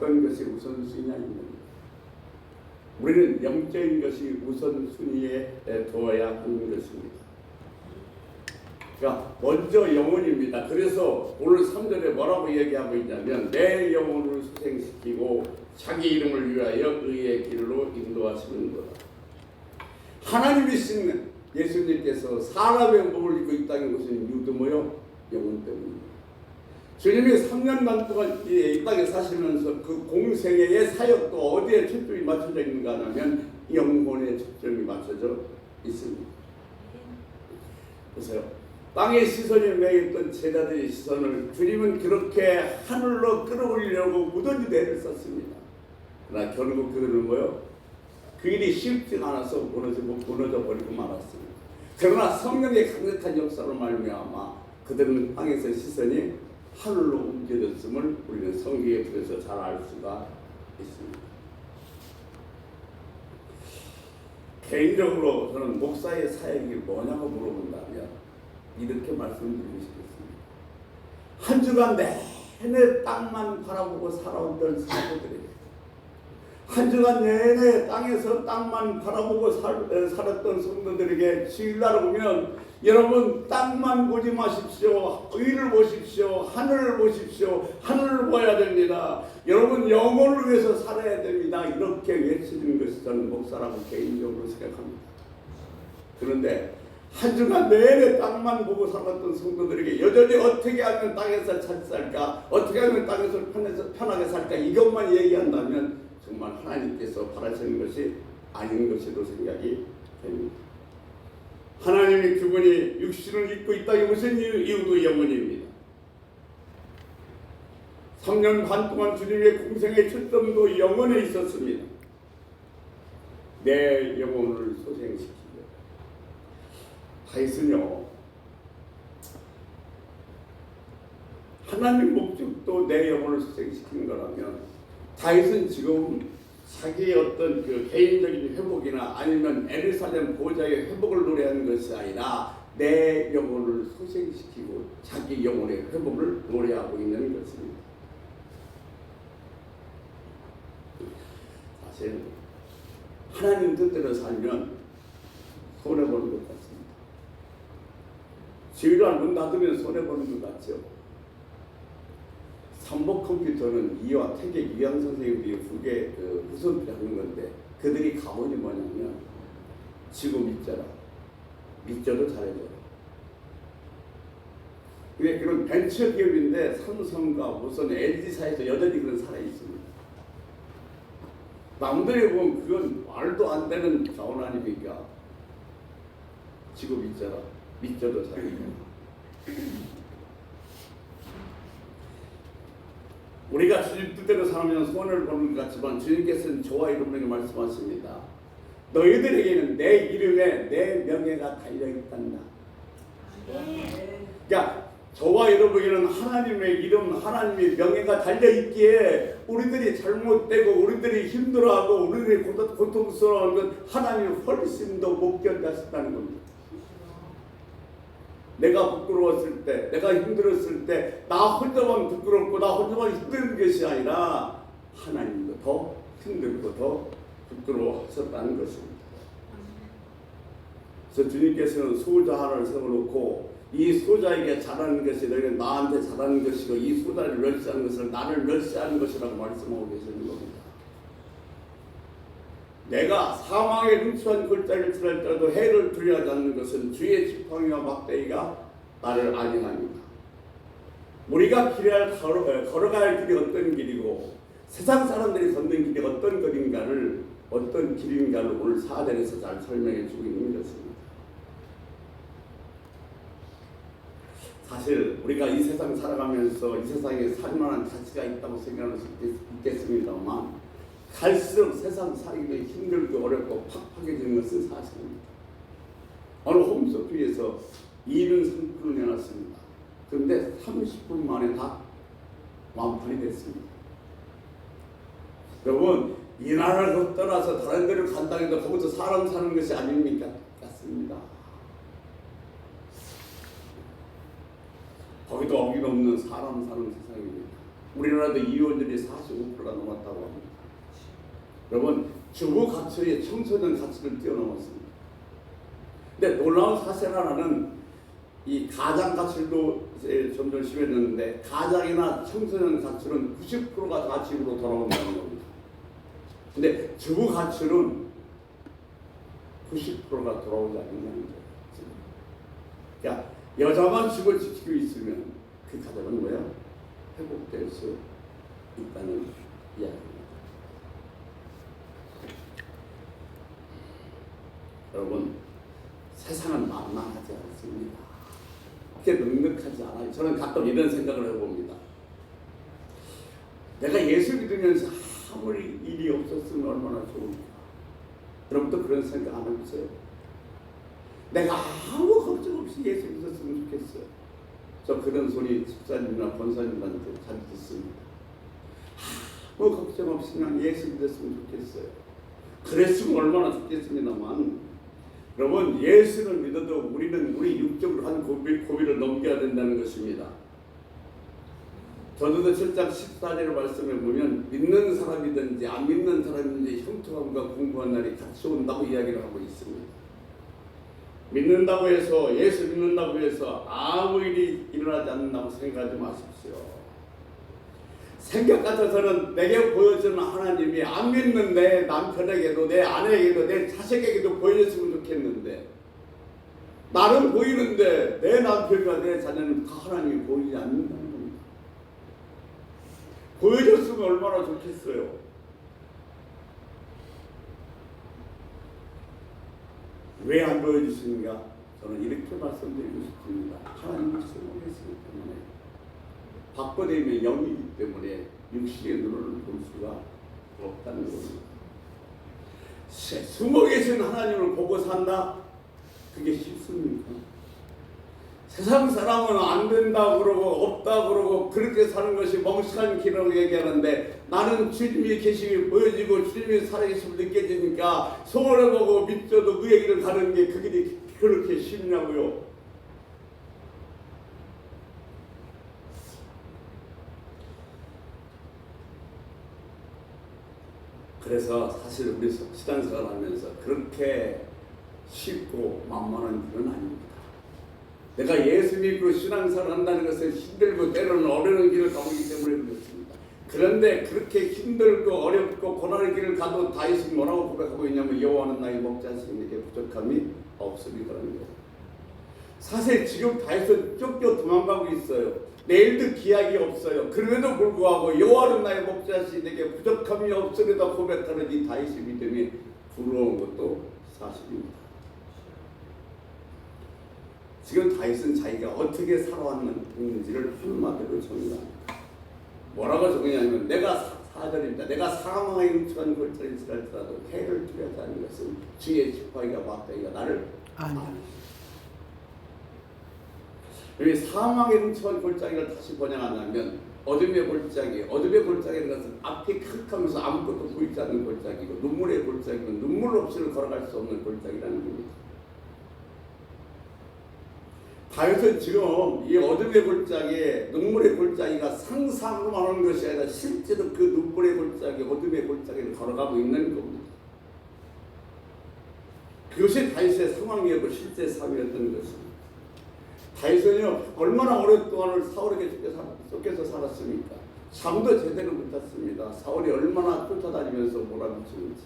어떤 것이 우선순위냐 이겁니다. 우리는 영적인 것이 우선순위에 두어야 하는 것입니다. 그러니까 먼저 영혼입니다. 그래서 오늘 3절에 뭐라고 얘기하고 있냐면 내 영혼을 수생시키고 자기 이름을 위하여 의의 길로 인도하시는 거다. 하나님이신 예수님께서 사람의 몸을 입고 있다는 것은 유두모요 영혼 때문입니다. 주님이 3년간 동안 이 땅에 사시면서 그 공생애의 사역도 어디에 초점이 맞춰져 있는가 하면 영혼에 초점이 맞춰져 있습니다. 보세요. 땅의 시선이 매였던 제자들의 시선을 주님은 그렇게 하늘로 끌어올리려고 무던히 내를 썼습니다. 그러나 결국 그들은 뭐요? 그 일이 쉽지 않아서 무너져, 무너져 버리고 말았습니다. 그러나 성령의 강력한 역사로 말미암아 그들은 땅에서 시선이 하늘로 옮겨졌음을 우리는 성경에 통해서 잘 알 수가 있습니다. 개인적으로 저는 목사의 사역이 뭐냐고 물어본다면 이렇게 말씀드리고 싶겠습니다. 한 주간 내내 땅만 바라보고 살아왔던 사도들에게 한 주간 내내 땅에서 땅만 바라보고 살, 에, 살았던 성도들에게 주일날 오면 여러분 땅만 보지 마십시오. 의를 보십시오. 하늘을 보십시오. 하늘을 봐야 됩니다. 여러분 영혼을 위해서 살아야 됩니다. 이렇게 외치는 것이 저는 목사라고 개인적으로 생각합니다. 그런데 한 주간 내내 땅만 보고 살았던 성도들에게 여전히 어떻게 하면 땅에서 잘 살까? 어떻게 하면 땅에서 편해서 편하게 살까? 이것만 얘기한다면 정말 하나님께서 바라시는 것이 아닌 것으로 생각이 됩니다. 하나님이 그분이 육신을 입고 있다 무슨 이유도 영원입니다. 3년 반 동안 주님의 공생의 초점도 영원에 있었습니다. 내 영혼을 소생시키고 다윗은요 하나님 목적도 내 영혼을 소생시키는 거라면 다윗은 지금 자기의 어떤 그 개인적인 회복이나 아니면 에르살렘 보좌의 회복을 노래하는 것이 아니라 내 영혼을 소생시키고 자기 영혼의 회복을 노래하고 있는 것입니다. 사실 하나님 뜻대로 살면 손해보는 것 같습니다. 지휘를 문 닫으면 손해보는 것 같죠. 삼복 컴퓨터는 이와 태계 이양 선생님들이 후계 그 후손들이 하는 건데 그들이 가본이 뭐냐면 지구 믿자라 믿자도 잘해줘라. 근데 그런 벤처 기업인데 삼성과 무슨 LG사에서 여전히 그런 살아 있습니다. 남들이 보면 그건 말도 안 되는 자원 아닙니까? 지구 믿자라 믿자도 잘해줘라. 우리가 주님 뜻대로 살면 손을 보는 것 같지만 주님께서는 저와 여러분에게 말씀하십니다. 너희들에게는 내 이름에 내 명예가 달려 있단다. 그러니까 저와 여러분에게는 하나님의 이름, 하나님의 명예가 달려 있기에 우리들이 잘못되고 우리들이 힘들어하고 우리들이 고통- 고통스러워하는 것 하나님이 훨씬 더 못 견디셨다는 겁니다. 내가 부끄러웠을 때, 내가 힘들었을 때, 나 혼자만 부끄럽고 나 혼자만 힘든 것이 아니라 하나님도 더 힘들고 더 부끄러워하셨다는 것입니다. 그래서 주님께서는 소자 하나를 세워놓고 이 소자에게 잘하는 것이 너희는 나한테 잘하는 것이고 이 소자를 멸시하는 것을 나를 멸시하는 것이라고 말씀하고 계시는 겁니다. 내가 사망의 능수한 골짜기를 지날지라도 해를 두려워하지 않는 것은 주의 지팡이와 막대기가 나를 안위합니다. 우리가 길을 걸어, 에, 걸어갈 길이 어떤 길이고 세상 사람들이 걷는 길이 어떤 길인가를 어떤 길인가를 오늘 사전에서 잘 설명해 주고 있는 것입니다. 사실 우리가 이 세상 살아가면서 이 세상에 살만한 가치가 있다고 생각할 수 있- 있겠습니다만 갈수록 세상 살기가 힘들고 어렵고 팍팍해지는 것은 사실입니다. 어느 홈쇼핑에서 2인 상품을 내놨습니다. 그런데 30분 만에 다 완판이 됐습니다. 여러분 이 나라를 떠나서 다른 데를 간다 해도 거기서 사람 사는 것이 아닙니까? 같습니다. 거기도 어김없는 사람 사는 세상입니다. 우리나라도 이혼율이 45%가 넘었다. 여러분 주부 가치의 청소년 가치를 뛰어넘었습니다. 근데 놀라운 사실 하나는 이 가장 이제 점점 심해졌는데 가장이나 청소년 가치는 90%가 다 집으로 돌아온다는 겁니다. 근데 주부 가치는 90%가 돌아오지 않는다는 거예요. 그러니까 여자만 집을 지키고 있으면 그 가정은 뭐야? 회복될 수 있다는 이야기입니다. 여러분 세상은 만만하지 않습니다. 그렇게 넉넉하지 않아요. 저는 가끔 이런 생각을 해봅니다. 내가 예수 믿으면서 아무리 일이 없었으면 얼마나 좋을까. 여러분도 그런 생각 안 해보세요? 내가 아무 걱정 없이 예수 믿었으면 좋겠어요. 저 그런 소리 집사님이나 권사님한테 자주 듣습니다. 아무 걱정 없이 그냥 예수 믿었으면 좋겠어요. 그랬으면 얼마나 좋겠습니다만 여러분 예수를 믿어도 우리는 우리 육적으로 한 고비, 고비를 넘겨야 된다는 것입니다. 전도서 7장 14절의 말씀에 보면 믿는 사람이든지 안 믿는 사람이든지 형통함과 공부한 날이 같이 온다고 이야기를 하고 있습니다. 믿는다고 해서 예수 믿는다고 해서 아무 일이 일어나지 않는다고 생각하지 마십시오. 생각 같아서는 내게 보여주는 하나님이 안 믿는 내 남편에게도 내 아내에게도 내 자식에게도 보여줬으면 좋겠는데 나는 보이는데 내 남편과 내 자녀는 다 하나님이 보이지 않는다는 겁니다. 보여줬으면 얼마나 좋겠어요. 왜 안 보여주십니까? 저는 이렇게 말씀드리고 싶습니다. 하나님을 쓰모했기 때문에 바꿔내면 영이기 때문에 육신의 눈으로는 볼 수가 없다는 겁니다. 세- 숨어 계신 하나님을 보고 산다? 그게 쉽습니까? 세상 사람은 안 된다 그러고 없다 그러고 그렇게 사는 것이 멍청한 길이라고 얘기하는데 나는 주님이 계심이 보여지고 주님이 살아계심을 느껴지니까 소원해보고 믿어도 그 얘기를 가는 게그 길이 그렇게 쉽냐고요. 그래서 사실 우리 신앙생활 하면서 그렇게 쉽고 만만한 길은 아닙니다. 내가 예수 믿고 신앙생활 한다는 것은 힘들고 때로는 어려운 길을 가보기 때문에 그렇습니다. 그런데 그렇게 힘들고 어렵고 고난의 길을 가도 다윗은 뭐라고 고백하고 있냐면 여호와는 나의 목자신에게 부족함이 없음이라는 거예요. 사실 지금 다윗은 쫓겨 도망가고 있어요. 내일도 기약이 없어요. 그럼에도 불구하고 여호와는 나의 목자시 내게 부족함이 없으리다 고백하는 이 다윗의 믿음이 부러운 것도 사실입니다. 지금 다윗은 자기가 어떻게 살아왔는지를 한마디로 정의합니다. 뭐라고 정의하냐면 내가 사절입니다. 내가 사망에 융축한 골짜기를 지날지라도 해를 두려워하지 않는 것은 주의 지팡이가 맞다이가 나를 아니요. 여기 사망의 훔쳐간 골짜기를 다시 번역하냐면 어둠의 골짜기, 어둠의 골짜기는 것은 앞이 캄캄해서 아무것도 보이지 않는 골짜기고 눈물의 골짜기는 눈물 없이는 걸어갈 수 없는 골짜기라는 겁니다. 다윗은 지금 이 어둠의 골짜기에 눈물의 골짜기가 상상으로만 오는 것이 아니라 실제로 그 눈물의 골짜기, 어둠의 골짜기를 걸어가고 있는 겁니다. 그것이 다윗의 상황이었고 실제 삶이었던 것입니다. 다윗은요 얼마나 오랫동안을 사울에게 쫓겨서 살았습니까? 잠도 제대로 못 잤습니다. 사울이 얼마나 쫓아다니면서 몰아붙이는지.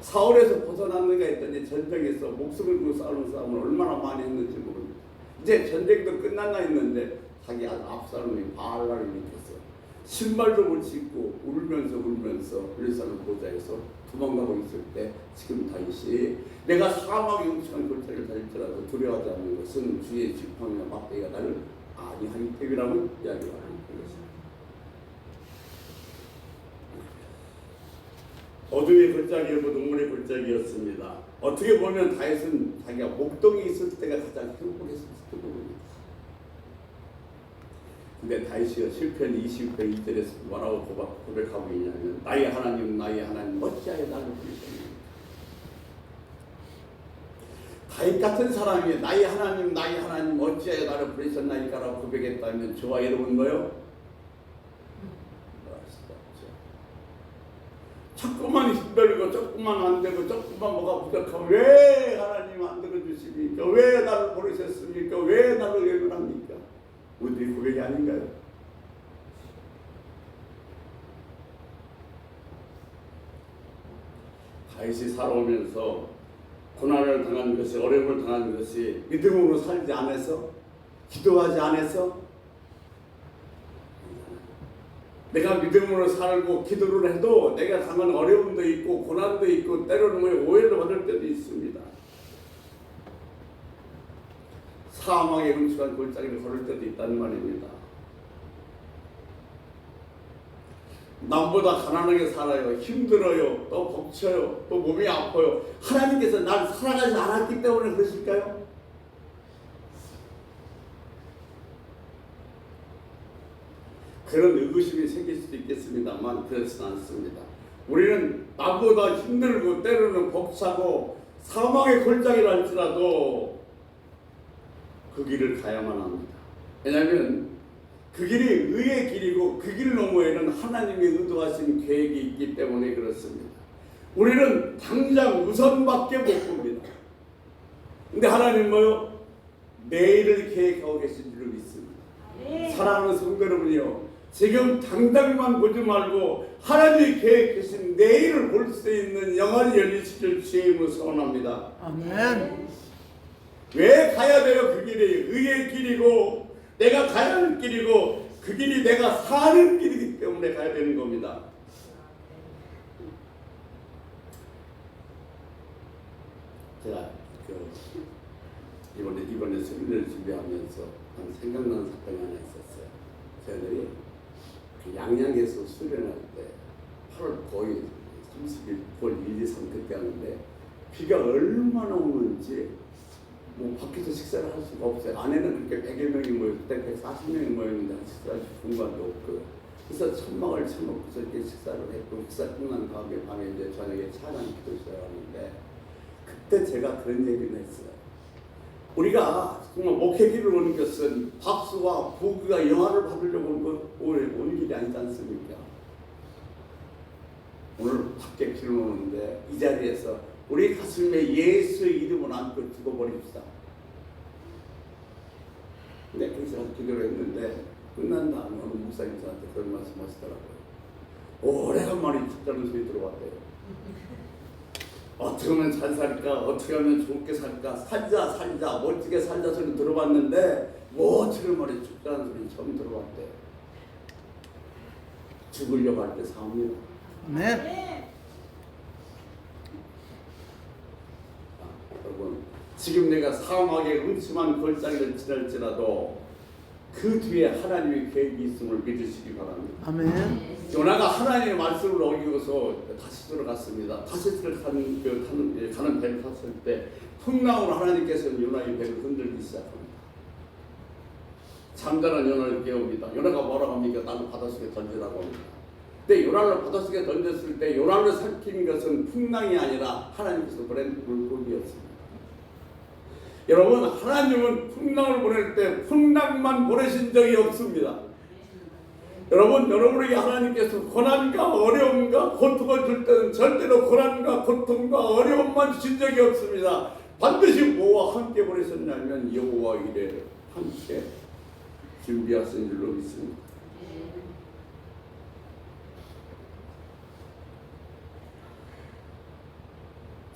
사울에서 벗어났는가 했더니 전쟁에서 목숨을 걸고 싸우는 싸움을 얼마나 많이 했는지 모릅니다. 이제 전쟁도 끝났나 했는데 자기 압살롬이 바알라를 일으켰어요. 신발도 못 신고 울면서 울면서 일사는 보좌에서 도망가고 있을 때 지금 다윗이 내가 사막에 훔쳐간 골짜기를 달릴지라도 두려워하지 않는 것은 주의 지팡이와 막대기가 나를 아니하기 때문이라고 이야기를 하는 것입니다. 어둠의 골짜기였고 눈물의 골짜기였습니다. 어떻게 보면 다윗은 자기가 목동에 있을 때가 가장 행복했을 수도 모릅니다. 근데 다윗이요 실편 20편 2절에서 뭐라고 고백- 고백하고 있냐면 나의 하나님 나의 하나님 어찌하여 나를 부르셨느냐 다윗 같은 사람이 나의 하나님 나의 하나님 어찌하여 나를 부르셨나이까라고 고백했다면 저와 여러분 뭐요? 조금만 힘들고 조금만 안 되고 조금만 뭐가 부족하면 왜 하나님 안 들어주십니까? 왜 나를 보내셨습니까? 왜 나를 외면합니까? 우리 고백이 아닌가요? 다시 살아오면서 고난을 당한 것이 어려움을 당한 것이 믿음으로 살지 않아서 기도하지 않아서 내가 믿음으로 살고 기도를 해도 내가 당한 어려움도 있고 고난도 있고 때로는 뭐 오해를 받을 때도 있습니다. 사망의 음침한 골짜기를 걸을 때도 있다는 말입니다. 남보다 가난하게 살아요. 힘들어요. 또 벅쳐요. 또 몸이 아파요. 하나님께서 날 사랑하지 않았기 때문에 그러실까요? 그런 의구심이 생길 수도 있겠습니다만 그렇지는 않습니다. 우리는 나보다 힘들고 때로는 벅차고 사망의 골짜기를 할지라도 그 길을 가야만 합니다. 왜냐하면 그 길이 의의 길이고 그 길 너머에는 하나님의 의도하신 계획이 있기 때문에 그렇습니다. 우리는 당장 우선밖에 못 봅니다. 근데 하나님 뭐요? 내일을 계획하고 계신 줄로 믿습니다. 사랑하는 성도 여러분이요. 지금 당장만 보지 말고 하나님이 계획하신 내일을 볼 수 있는 영안이 열리시길 주의 이름으로 소원합니다. 아멘. 왜 가야 돼요? 그 길이 의의 길이고 내가 가야 할 길이고 그 길이 내가 사는 길이기 때문에 가야 되는 겁니다. 제가 그 이번에 이번에 수련을 준비하면서 한 생각나는 사건이 하나 있었어요. 저희들이 그 양양에서 수련할 때 8월 거의 30일, 9월 1, 2, 3 그때 하는데 비가 얼마나 오는지 뭐 밖에서 식사를 할 수가 없어요. 안에는 그렇게 100여 명이 모였을 때 140명이 모였는데 식사할 공간도 없고요. 그래서 천막을 쳐놓고서 이렇게 식사를 했고 식사 끝난 다음에 밤에 이제 저녁에 찬양 기도 시작하는데 그때 제가 그런 얘기를 했어요. 우리가 정말 목회기를 오는 것은 박수와 부귀가 영화를 받으려고 온 길이 아니지 않습니까? 오늘 밖에 길을 오는데 이 자리에서 우리 가슴에 예수의 이름을 안고 죽어버립시다. 근데 그래서 기도를 했는데 끝난 다음에 어느 목사님 저한테 그런 말씀 하시더라고요. 오래간만에 죽다는 소리 들어봤대요. 어떻게 하면 잘 살까? 어떻게 하면 좋게 살까? 살자 살자 멋지게 살자 소리 들어봤는데 뭐 어떻게 말해 죽다는 소리 처음 들어봤대요. 죽으려고 할 때 사옵니다. 아멘. 여러분 지금 내가 사망의 음침한 골짜기를 지날지라도 그 뒤에 하나님의 계획이 있음을 믿으시기 바랍니다. 아멘. 요나가 하나님의 말씀을 어기고서 다시 들어갔습니다. 다시 들어가는 그 가는, 예, 가는 배를 탔을 때 풍랑으로 하나님께서는 요나의 배를 흔들기 시작합니다. 잠자는 요나를 깨웁니다. 요나가 뭐라고 합니까? 나도 바닷속에 던지라고 합니다. 근데 요나를 바닷속에 던졌을 때 요나를 삼킨 것은 풍랑이 아니라 하나님께서 보낸 물고기였습니다. 여러분 하나님은 풍랑을 보낼 때 풍랑만 보내신 적이 없습니다. 여러분 여러분에게 하나님께서 고난과 어려움과 고통을 줄 때는 절대로 고난과 고통과 어려움만 주신 적이 없습니다. 반드시 뭐와 함께 보내셨냐면 여호와 이래 함께 준비하신 줄로 믿습니다.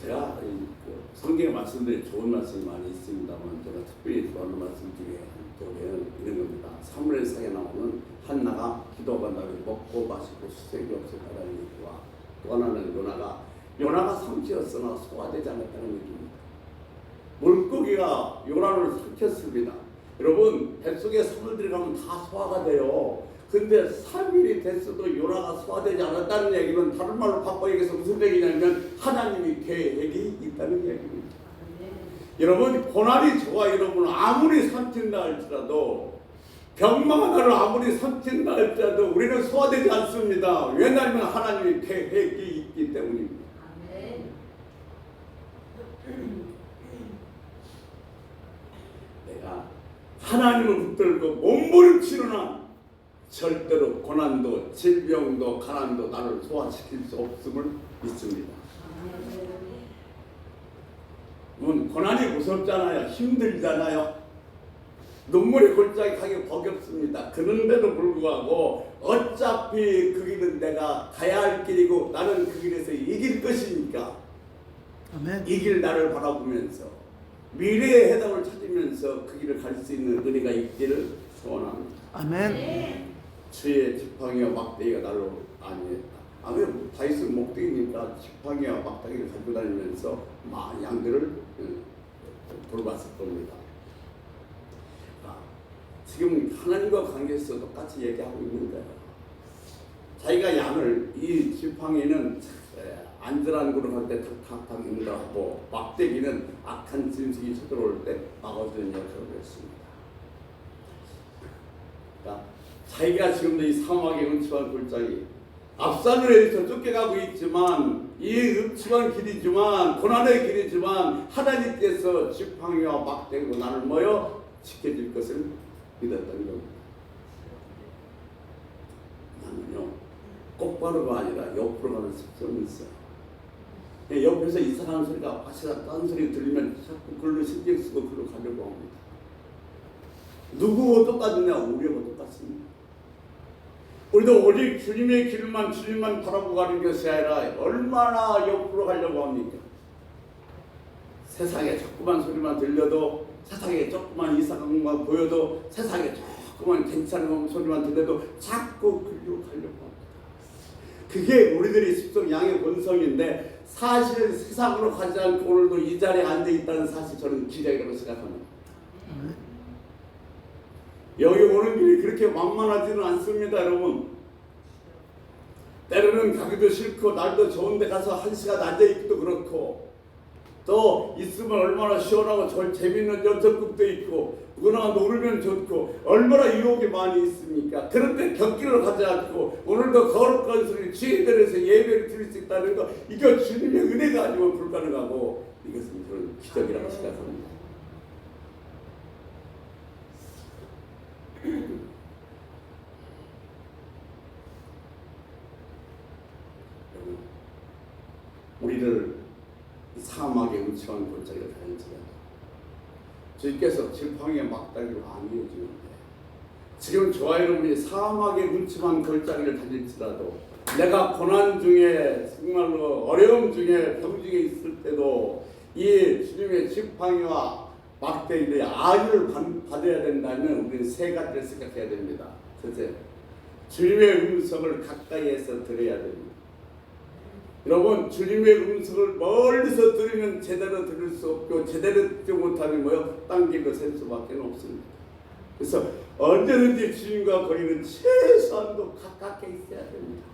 제가 성경에 말씀드린 좋은 말씀이 많이 있습니다만 제가 특별히 좋아하는 말씀 중에 한쪽에는 이런 겁니다. 사무엘상에 나오는 한나가 기도한 다음에 먹고 마시고 수색이 없었다는 얘기와 또 하나는 요나가 요나가 삼키었으나 소화되지 않았다는 얘기입니다. 물고기가 요나를 삼켰습니다. 여러분 뱃속에 손을 들어가면 다 소화가 돼요. 근데 3일이 됐어도 요나가 소화되지 않았다는 얘기는 다른 말로 바꿔 얘기해서 무슨 얘기냐면 하나님이 계획이 있다는 얘기입니다. 여러분 고난이 저와 여러분 아무리 삼킨다 할지라도 병만 하나를 아무리 삼킨다 할지라도 우리는 소화되지 않습니다. 왜냐하면 하나님의 계획이 있기 때문입니다. 내가 하나님을 붙들고 몸부림치노나 절대로 고난도 질병도 가난도 나를 소화시킬 수 없음을 믿습니다. 음, 고난이 무섭잖아요. 힘들잖아요. 눈물이 골짜기 가기 버겁습니다. 그런데도 불구하고 어차피 그 길은 내가 가야 할 길이고 나는 그 길에서 이길 것이니까 아멘. 이길 나를 바라보면서 미래의 해답을 찾으면서 그 길을 갈 수 있는 은혜가 있기를 소원합니다. 아멘. 주의 지팡이와 막대기가 나를 아니했다. 아무래도 다윗은 목대기니까 지팡이와 막대기를 가지고 다니면서 양들을 음, 돌봤을 겁니다. 아, 지금 하나님과 관계에서 똑같이 얘기하고 있는 거예요. 자기가 양을 이 지팡이는 에, 안전한 곳으로 갈때 탁탁탁 인도하고 막대기는 악한 짐승이 쳐들어올 때 막아주는 역할을 했습니다. 그러니까 자기가 지금도 이 사막의 음침한 골짜기 앞산으로 해서 쫓겨가고 있지만 이 음침한 길이지만 고난의 길이지만 하나님께서 지팡이와 막대기로 나를 모여 지켜줄 것을 믿었던 겁니다. 나는요 똑바로가 아니라 옆으로 가는 습성이 있어요. 예, 옆에서 이상한 소리가 바시락 딴 소리 들리면 자꾸 그걸로 신경 쓰고 그걸로 가려고 합니다. 누구와 똑같느냐? 우리하고 똑같습니다. 우리도 오직 주님의 길만 주님만 바라보고 가는 것이 아니라 얼마나 옆으로 가려고 합니까? 세상에 자꾸만 소리만 들려도 세상에 조그만 이상한 것만 보여도 세상에 조그만 괜찮은 소리만 들려도 자꾸 그리로 가려고 합니다. 그게 우리들의 습성 양의 본성인데 사실 세상으로 가지 않고 오늘도 이 자리에 앉아 있다는 사실 저는 기적이라고 생각합니다. 여기 오는 길이 그렇게 만만하지는 않습니다, 여러분. 때로는 가기도 싫고 날도 좋은데 가서 한 시간 앉아 있기도 그렇고 또 있으면 얼마나 시원하고 저 재밌는 연습극도 있고 누구나 놀면 좋고 얼마나 유혹이 많이 있습니까? 그런데 격기를 가지 않고 오늘도 거룩한 소리 주의들에서 예배를 드릴 수 있다는 거 이거 주님의 은혜가 아니면 불가능하고 이것은 그런 기적이라고 생각합니다. 여러분, 우리를 이 사막의 음침한 골짜기를 다니지만 주님께서 지팡이의 막다리로 안 이어주는데 지금 저와 여러분이 사막의 음침한 골짜기를 다닐지라도 내가 고난 중에 정말로 어려움 중에 병 중에 있을 때도 이 주님의 지팡이와 막대기의 아유를 받- 받아야 된다면 우리는 세 가지를 생각해야 됩니다. 첫째, 주님의 음성을 가까이에서 들어야 됩니다. 여러분 주님의 음성을 멀리서 들으면 제대로 들을 수 없고 제대로 듣지 못하면 뭐요? 딴 길로 셀 수밖에 없습니다. 그래서 언제든지 주님과 거리는 최소한도 가깝게 있어야 됩니다.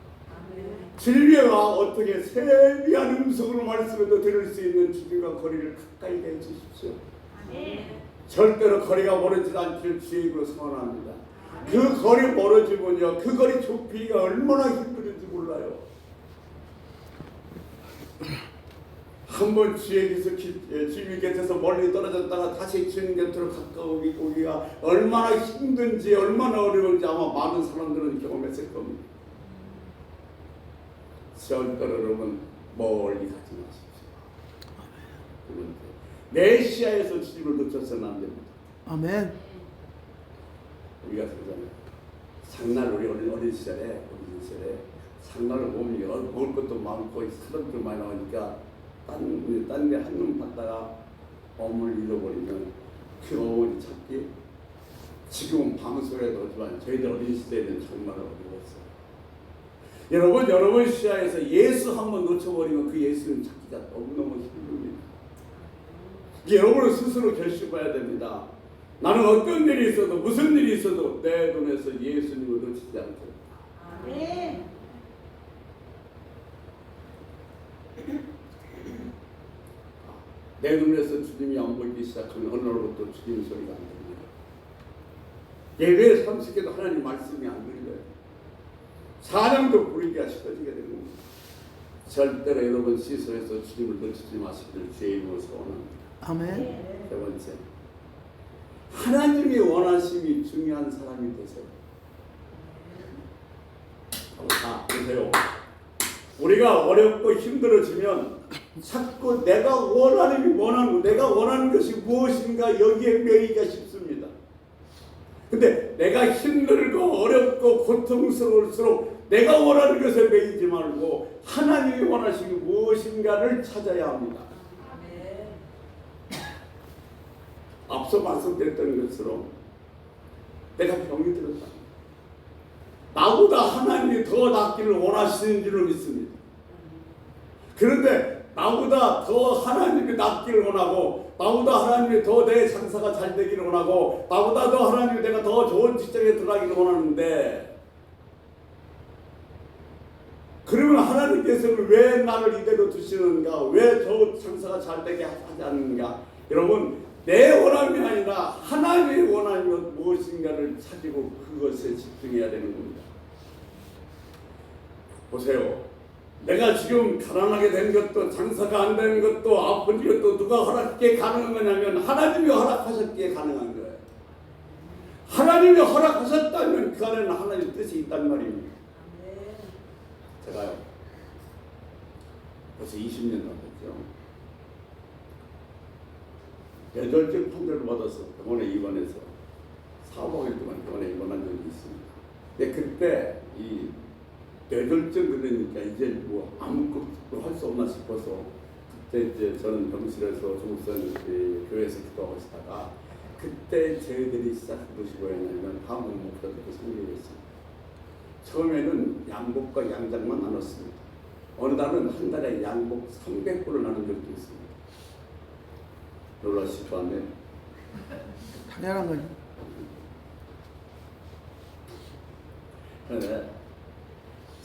주님과 어떻게 세미한 음성으로 말씀해도 들을 수 있는 주님과 거리를 가까이 해 주십시오. 절대로 거리가 멀어지지 않기를 주의로 소원합니다. 그 거리 멀어지면요, 그 거리 좁히기가 얼마나 힘든지 몰라요. 한번 주에게서 기- 예, 주님 곁에서 멀리 떨어졌다가 다시 주님 곁으로 가까우기 오기가 얼마나 힘든지 얼마나 어려운지 아마 많은 사람들은 경험했을 겁니다. 절대로 여러분 멀리 가지 마십시오. 그런데 내 시야에서 주님을 놓쳐서는 안 됩니다. 아멘. 우리가 그러잖아요. 장날 우리 어린, 어린 시절에 어린 시절에 장날을 보면 여- 먹을 것도 많고 사람도 많이 나오니까 딴 딴데 한눈 봤다가 어머니를 잃어버리면 그 어머니 찾기 지금은 방송에 나오지만 저희들 어린 시대에는 정말 어려웠어요. 여러분 여러분 시야에서 예수 한번 놓쳐버리면 그 예수는 찾기가 너무너무 힘듭니다. 여러분은 스스로 결심해야 됩니다. 나는 어떤 일이 있어도 무슨 일이 있어도 내 눈에서 예수님을 놓치지 않겠다. 내 눈에서 주님이 안 보이기 시작하면 어느 날부터 주님 소리가 안 들립니다. 예배 삼식에도 하나님 말씀이 안 들려요. 사냥도 부르기가 싫어지게 되는 겁니다. 절대로 여러분 시선에서 주님을 놓치지 마시기를 주의 이름으로 소원합니다. 아멘. 세 번째, 하나님이 원하심이 중요한 사람이 되세요. 보세요. 우리가 어렵고 힘들어지면 자꾸 내가 원하는 원하는 내가 원하는 것이 무엇인가 여기에 매이가 싶습니다. 근데 내가 힘들고 어렵고 고통스러울수록 내가 원하는 것에 매이지 말고 하나님이 원하시는 게 무엇인가를 찾아야 합니다. 앞서 말씀드렸던 것처럼 내가 병이 들었다. 나보다 하나님이 더 낫기를 원하시는 줄을 믿습니다. 그런데 나보다 더 하나님이 낫기를 원하고 나보다 하나님이 더 내 장사가 잘 되기를 원하고 나보다 더 하나님이 내가 더 좋은 직장에 들어가기를 원하는데 그러면 하나님께서는 왜 나를 이대로 두시는가? 왜저 장사가 잘 되게 하지 않는가? 여러분 내 원함이 아니라 하나님의 원함이 무엇인가를 찾고 그것에 집중해야 되는 겁니다. 보세요. 내가 지금 가난하게 된 것도 장사가 안 되는 것도 아픈 것도 누가 허락해 가능한 거냐면 하나님이 허락하셨기에 가능한 거예요. 하나님이 허락하셨다면 그 안에는 하나님 뜻이 있단 말입니다. 제가요. 벌써 20년 넘었죠. 뇌졸중 판정을 받아서 병원에 입원해서 4, 5일 동안 병원에 입원한 적이 있습니다. 근데 그때 이 뇌졸중 그러니까 이제 뭐 아무것도 할 수 없나 싶어서 그때 이제 저는 병실에서 중국선 그 교회에서 기도하고 있다가 그때 저희들이 시작한 것이 뭐였냐면 한국 목사들도 성교했습니다. 처음에는 양복과 양장만 나눴습니다. 어느 날은 한 달에 양복 300불을 나눈 적도 있습니다. 놀라시도 않네요. 당연한 거죠.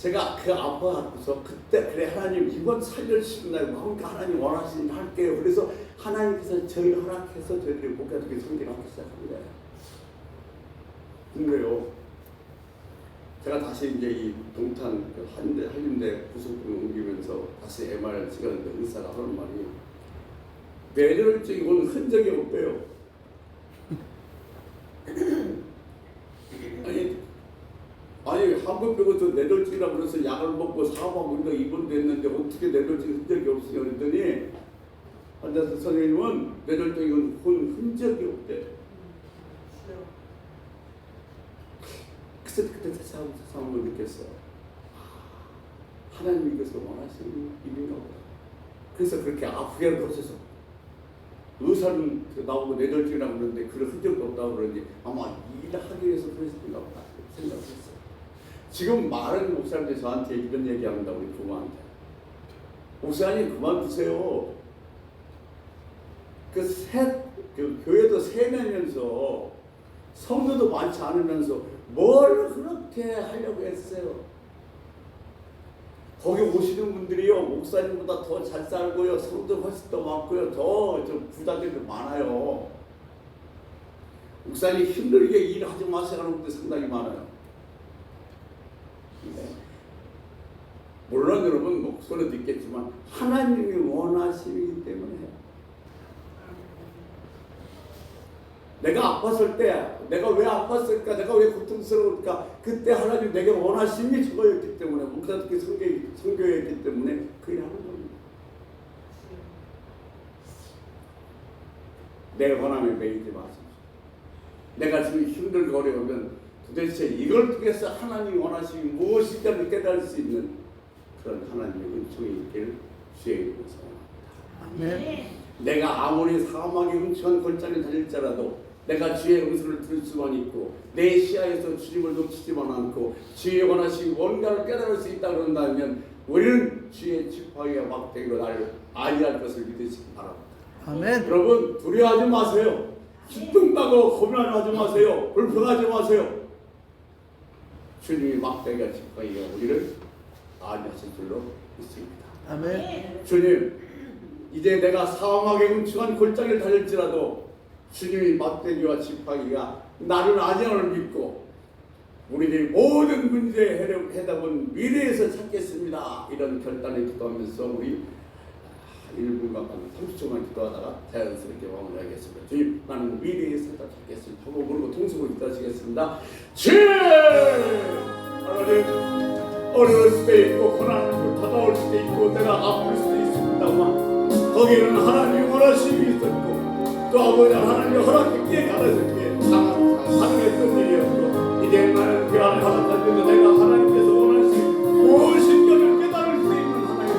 제가 그 아파서 그때 그래 하나님 이번 살려주신다고 하니까 하나님 원하시는 일 할게요. 그래서 하나님께서 저희를 허락해서 저희들이 목가족이 성경을 하기 거예요. 근데요, 제가 다시 이제 이 동탄 그 한대 한림대 부속병 옮기면서 다시 MR 찍었는데 의사가 하는 말이 온 흔적이 없대요. 아니 아니 한번 병원에서 뇌졸중이라고 그래서 약을 먹고 사고하고 우리가 입원됐는데 어떻게 뇌졸중 흔적이 없으냐 그랬더니 환자 선생님은 뇌졸중이 온 흔적이 없대. 그때 그때 느꼈어요. 아, 하나님이 이것을 원하시는 일인가 보다. 그래서 그렇게 아프게 하셔서 의사는 그 나오고 뇌졸중이라고 그러는데 그런 흔적도 없다고 그러는지 아마 일을 하기 위해서 그러셨던가 보다 생각했어요. 지금 많은 목사님들이 저한테 이런 얘기 합니다. 우리 부모한테. 목사님 그만두세요. 그 새, 그 교회도 세내면서 성도도 많지 않으면서 뭘 그렇게 하려고 했어요. 거기 오시는 분들이요 목사님보다 더 잘 살고요 성도 훨씬 더 많고요 더좀 부자들도 많아요. 목사님 힘들게 일하지 마세요 하는 분들 상당히 많아요. 네. 물론 여러분 목소리도 있겠지만 하나님이 원하시기 때문에. 내가 아팠을 때 내가 왜 아팠을까 내가 왜 고통스러울까 그때 하나님 내게 원하심이 저거였기 때문에 목사님께 성교, 성교였기 때문에 그 일을 하는 겁니다 내 원함에 매이지 마십시오 내가 지금 힘들고 어려우면 도대체 이걸 통해서 하나님이 원하심이 무엇인가를 깨달을 수 있는 그런 하나님의 은총이 있기를 주의 이름으로 소원합니다 아멘. 내가 아무리 사막의 음침한 골짜기를 달릴지라도 내가 주의 음성을 들을 수만 있고 내 시야에서 주님을 놓치지만 않고 주의 원하신 뭔가를 깨달을 수 있다 그런다면 우리는 주의 지팡이와 막대기로 나를 아니할 것을 믿으시기 바랍니다. 아멘. 여러분 두려워하지 마세요. 기쁜다고 고민하지 마세요. 불평하지 마세요. 주님이 막대기와 지팡이가 우리를 아니하실 줄로 믿습니다. 아멘. 주님, 이제 내가 사망하게 음침한 골짜기를 달릴지라도 주님이 막대기와 지팡이가 나를 안녕을 믿고 우리들이 모든 문제의 해답- 해답은 미래에서 찾겠습니다. 이런 결단을 기도하면서 우리 1분간 한 30초만 기도하다가 자연스럽게 마무리하겠습니다. 주님 많은 미래에 생각하겠습니다. 한번 모르고 통성을 기도하시겠습니다. 주! 하나님 어려울 수도 있고 고난을 다가올 수도 있고 내가 아플 수도 있습니다만 거기는 하나님 원하심이 있었고 또 아버지 하나님 허락했기에 가르쳤기에 하나님의 뜻 일이었고 이제 나는 그 안에 허락한 대로